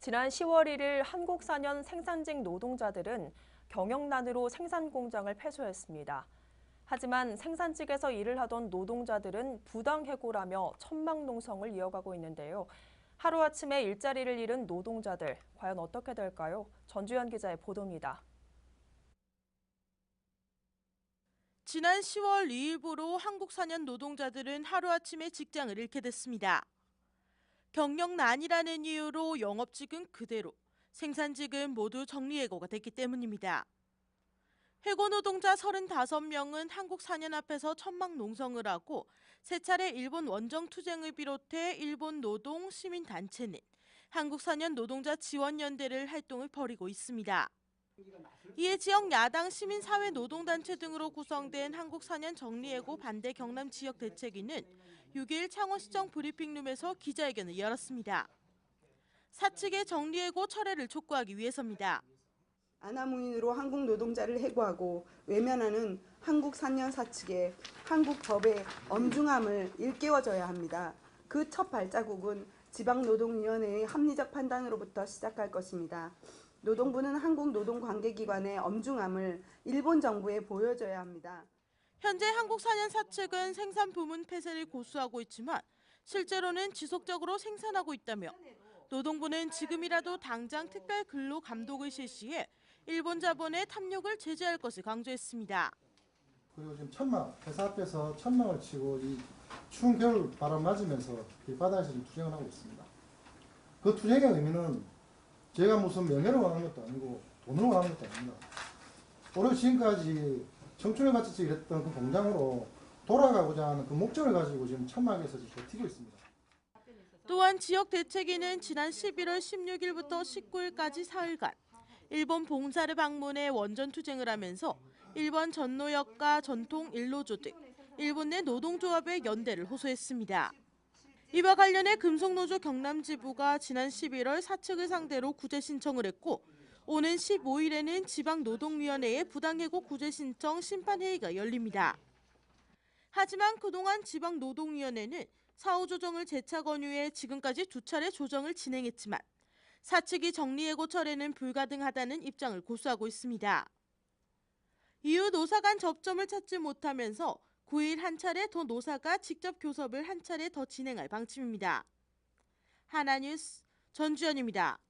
지난 10월 1일 한국사년 생산직 노동자들은 경영난으로 생산 공장을 폐쇄했습니다. 하지만 생산직에서 일을 하던 노동자들은 부당해고라며 천막농성을 이어가고 있는데요. 하루아침에 일자리를 잃은 노동자들, 과연 어떻게 될까요? 전주현 기자의 보도입니다. 지난 10월 2일부로 한국 사년 노동자들은 하루아침에 직장을 잃게 됐습니다. 경력난이라는 이유로 영업직은 그대로, 생산직은 모두 정리해고가 됐기 때문입니다. 해고 노동자 35명은 한국사년 앞에서 천막 농성을 하고 세 차례 일본 원정 투쟁을 비롯해 일본 노동 시민 단체는 한국사년 노동자 지원연대를 활동을 벌이고 있습니다. 이에 지역 야당 시민사회 노동단체 등으로 구성된 한국사년 정리해고 반대 경남 지역 대책위는 6일 창원시청 브리핑룸에서 기자회견을 열었습니다. 사측의 정리해고 철회를 촉구하기 위해서입니다. 아나무인으로 한국 노동자를 해고하고 외면하는 한국 산년 사 측의 한국 법의 엄중함을 일깨워줘야 합니다. 그 첫 발자국은 지방노동위원회의 합리적 판단으로부터 시작할 것입니다. 노동부는 한국 노동관계기관의 엄중함을 일본 정부에 보여줘야 합니다. 현재 한국사년 사 측은 생산 부문 폐쇄를 고수하고 있지만 실제로는 지속적으로 생산하고 있다며 노동부는 지금이라도 당장 특별 근로 감독을 실시해 일본 자본의 탐욕을 제재할 것을 강조했습니다. 그리고 지금 천막 회사 앞에서 천막을 치고 이 추운 겨울 바람 맞으면서 길바닥에서 지금 투쟁을 하고 있습니다. 그 투쟁의 의미는 제가 무슨 명예를 원하는 것도 아니고 돈을 원하는 것도 아닙니다. 오히려 지금까지 청춘을 바쳐서 일했던 그 공장으로 돌아가고자 하는 그 목적을 가지고 지금 천막에서 지금 버티고 있습니다. 또한 지역 대책위는 지난 11월 16일부터 19일까지 사흘간 일본 봉사를 방문해 원전 투쟁을 하면서 일본 전노역과 전통 일노조 등 일본 내 노동조합의 연대를 호소했습니다. 이와 관련해 금속노조 경남지부가 지난 11월 사측을 상대로 구제 신청을 했고 오는 15일에는 지방노동위원회의 부당해고 구제 신청 심판회의가 열립니다. 하지만 그동안 지방노동위원회는 사후 조정을 재차 권유해 지금까지 두 차례 조정을 진행했지만 사측이 정리해고 철회는 불가능하다는 입장을 고수하고 있습니다. 이후 노사 간 접점을 찾지 못하면서 9일 한 차례 더 노사가 직접 교섭을 한 차례 더 진행할 방침입니다. 하나뉴스 전주현입니다.